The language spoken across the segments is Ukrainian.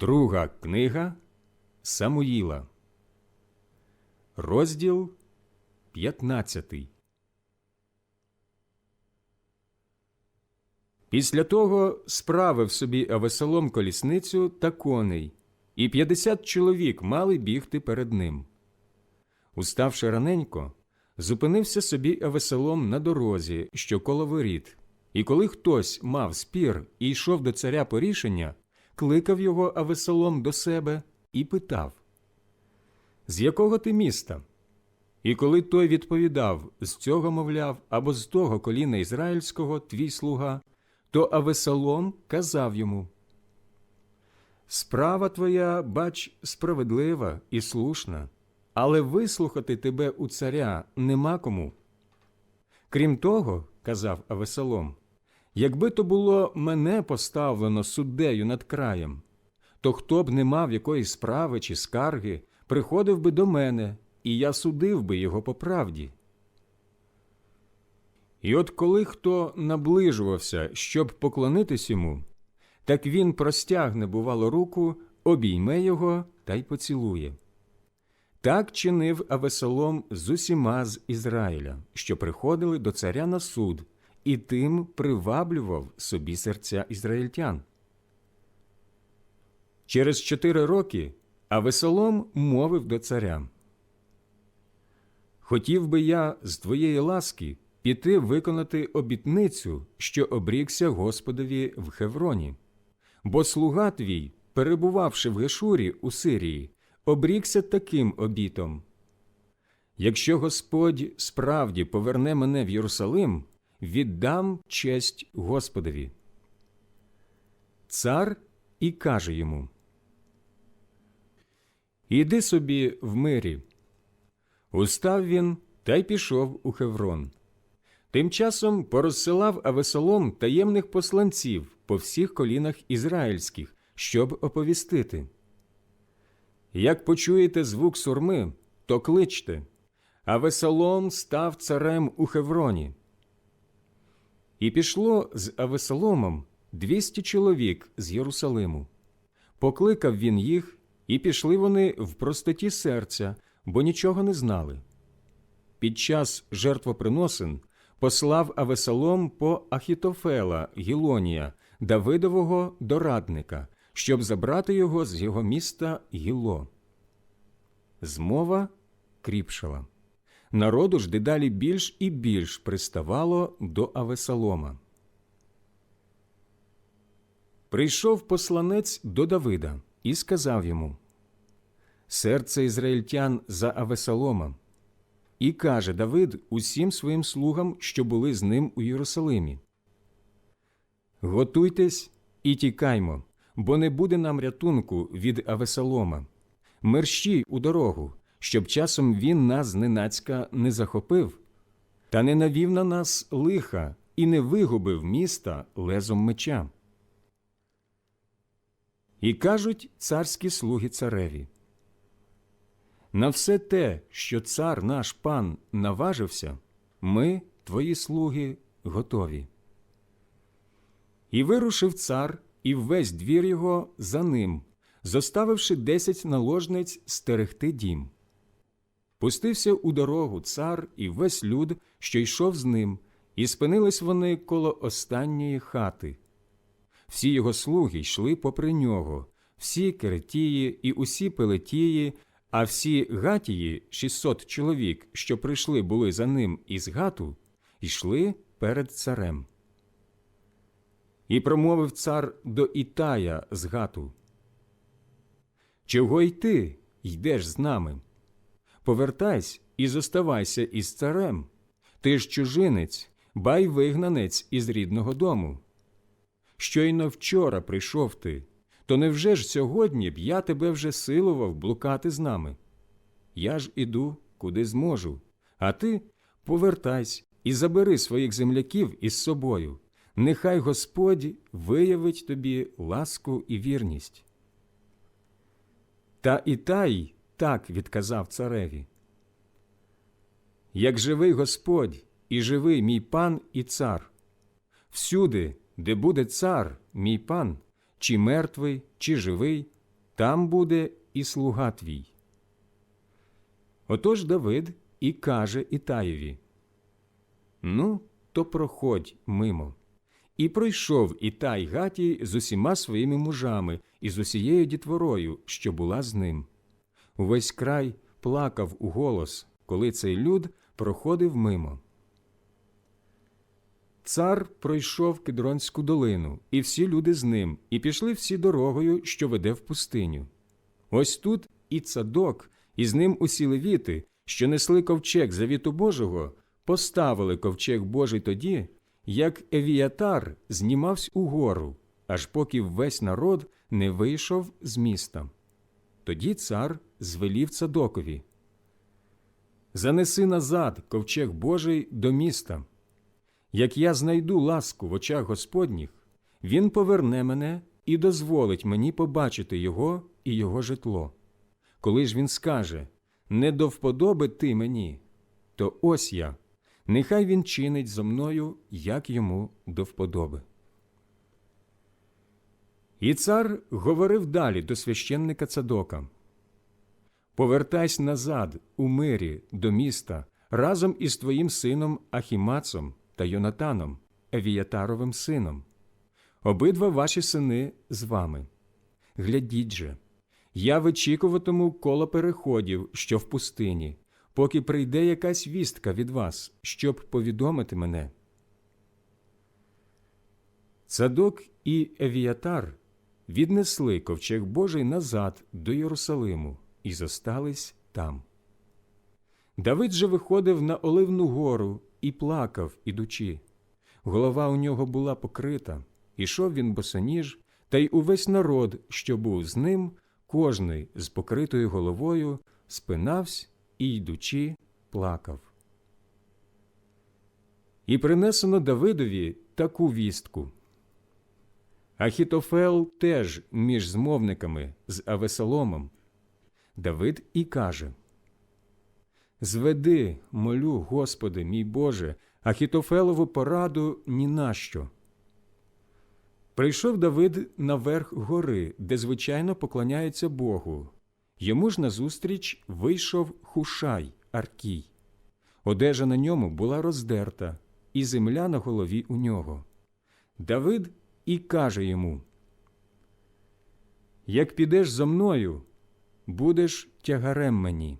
Друга книга Самуїла, розділ 15. Після того справив собі Авесолом колісницю та коней, і п'ятдесят чоловік мали бігти перед ним. Уставши раненько, зупинився собі Авесолом на дорозі, що коло воріт, і коли хтось мав спір і йшов до царя по рішення, кликав його Авесолом до себе і питав З якого ти міста? І коли той відповідав з цього, мовляв, або з того коліна ізраїльського твій слуга, то Авесолом казав йому Справа твоя, бач, справедлива і слушна, але вислухати тебе у царя нема кому. Крім того, казав Авесолом, якби то було мене поставлено суддею над краєм, то хто б не мав якоїсь справи чи скарги, приходив би до мене, і я судив би його по правді. І от коли хто наближувався, щоб поклонитись йому, так він простягне, бувало, руку, обійме його та й поцілує. Так чинив Авесолом з усіма з Ізраїля, що приходили до царя на суд, і тим приваблював собі серця ізраїльтян. Через чотири роки Авесолом мовив до царя Хотів би я з твоєї ласки піти виконати обітницю, що обрікся Господові в Хевроні. Бо слуга твій, перебувавши в Гешурі у Сирії, обрікся таким обітом. Якщо Господь справді поверне мене в Єрусалим, віддам честь Господові. Цар і каже йому Іди собі в мирі. Устав він та й пішов у Хеврон. Тим часом порозсилав Авесолом таємних посланців по всіх колінах ізраїльських, щоб оповістити. Як почуєте звук сурми, то кличте. Авесолом став царем у Хевроні. І пішло з Авесоломом двісті чоловік з Єрусалиму. Покликав він їх, і пішли вони в простоті серця, бо нічого не знали. Під час жертвоприносин послав Авесолом по Ахітофела Гілонія, Давидового дорадника, щоб забрати його з його міста Гіло. Змова кріпшала. Народу ж дедалі більш і більш приставало до Авесолома. Прийшов посланець до Давида і сказав йому Серце ізраїльтян за Авесолома. І каже Давид усім своїм слугам, що були з ним у Єрусалимі. Готуйтесь і тікаймо, бо не буде нам рятунку від Авесолома. Мерщій у дорогу, щоб часом він нас зненацька не захопив, та не навів на нас лиха і не вигубив міста лезом меча. І кажуть царські слуги цареві на все те, що цар наш пан наважився, ми, твої слуги, готові. І вирушив цар і весь двір його за ним, зоставивши десять наложниць стерегти дім. Пустився у дорогу цар і весь люд, що йшов з ним, і спинились вони коло останньої хати. Всі його слуги йшли попри нього, всі керетії і усі пелетії, а всі гатії, 600 чоловік, що прийшли були за ним із гату, йшли перед царем. І промовив цар до Ітая з гату. Чого й ти йдеш з нами? Повертайся і зоставайся із царем. Ти ж чужинець, бай вигнанець із рідного дому. Щойно вчора прийшов ти то невже ж сьогодні б я тебе вже силував блукати з нами? Я ж іду, куди зможу, а ти повертайся і забери своїх земляків із собою. Нехай Господь виявить тобі ласку і вірність. Та Ітай так відказав цареві. Як живий Господь і живий мій пан і цар, всюди, де буде цар, мій пан, чи мертвий, чи живий, там буде і слуга твій. Отож Давид і каже Ітаєві Ну, то проходь мимо. І пройшов Ітай Гатій з усіма своїми мужами і з усією дітворою, що була з ним. Увесь край плакав у голос, коли цей люд проходив мимо. Цар пройшов Кедронську долину, і всі люди з ним, і пішли всі дорогою, що веде в пустиню. Ось тут і цадок, і з ним усі левіти, що несли ковчег завіту Божого, поставили ковчег Божий тоді, як Евіятар знімався угору, аж поки весь народ не вийшов з міста. Тоді цар звелів цадокові. Занеси назад ковчег Божий до міста. Як я знайду ласку в очах Господніх, він поверне мене і дозволить мені побачити його і його житло. Коли ж він скаже не до вподоби ти мені, то ось я, нехай він чинить зо мною, як йому до вподоби. І цар говорив далі до священника Цадока Повертайся назад у мирі до міста разом із твоїм сином Ахімацом та Йонатаном, Евіятаровим сином. Обидва ваші сини з вами. Глядіть же, я вичікуватиму коло переходів, що в пустині, поки прийде якась вістка від вас, щоб повідомити мене. Цадок і Евіятар віднесли ковчег Божий назад до Єрусалиму і зостались там. Давид же виходив на Оливну гору і плакав, ідучи. Голова у нього була покрита, ішов він босоніж, та й увесь народ, що був з ним, кожний з покритою головою, спинавсь і, йдучи, плакав. І принесено Давидові таку вістку. Ахітофел теж між змовниками з Авесоломом. Давид і каже Зведи, молю, Господи, мій Боже, Ахітофелову пораду ні на що. Прийшов Давид на верх гори, де звичайно поклоняються Богу. Йому ж назустріч вийшов Хушай Аркій. Одежа на ньому була роздерта, і земля на голові у нього. Давид і каже йому: Як підеш зо мною, будеш тягарем мені.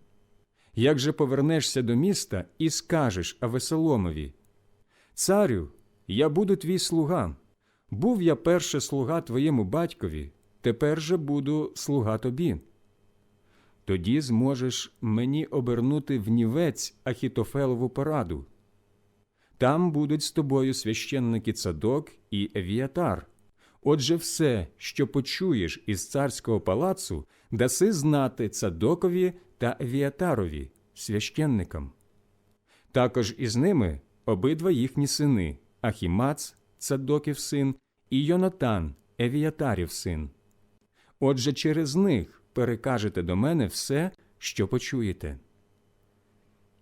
Як же повернешся до міста і скажеш Авесоломові, Царю, я буду твій слуга. Був я перше слуга твоєму батькові, тепер же буду слуга тобі. Тоді зможеш мені обернути в нівець Ахітофелову пораду. Там будуть з тобою священники Цадок і Евіатар. Отже, все, що почуєш із царського палацу, даси знати Цадокові та Евіатарові, священникам. Також із ними обидва їхні сини Ахімац, Цадоків син, і Йонатан, Евіатарів син. Отже, через них перекажете до мене все, що почуєте.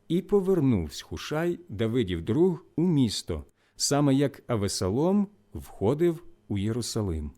І повернувсь Хушай Давидів друг у місто, саме як Авесалом входив у Єрусалим.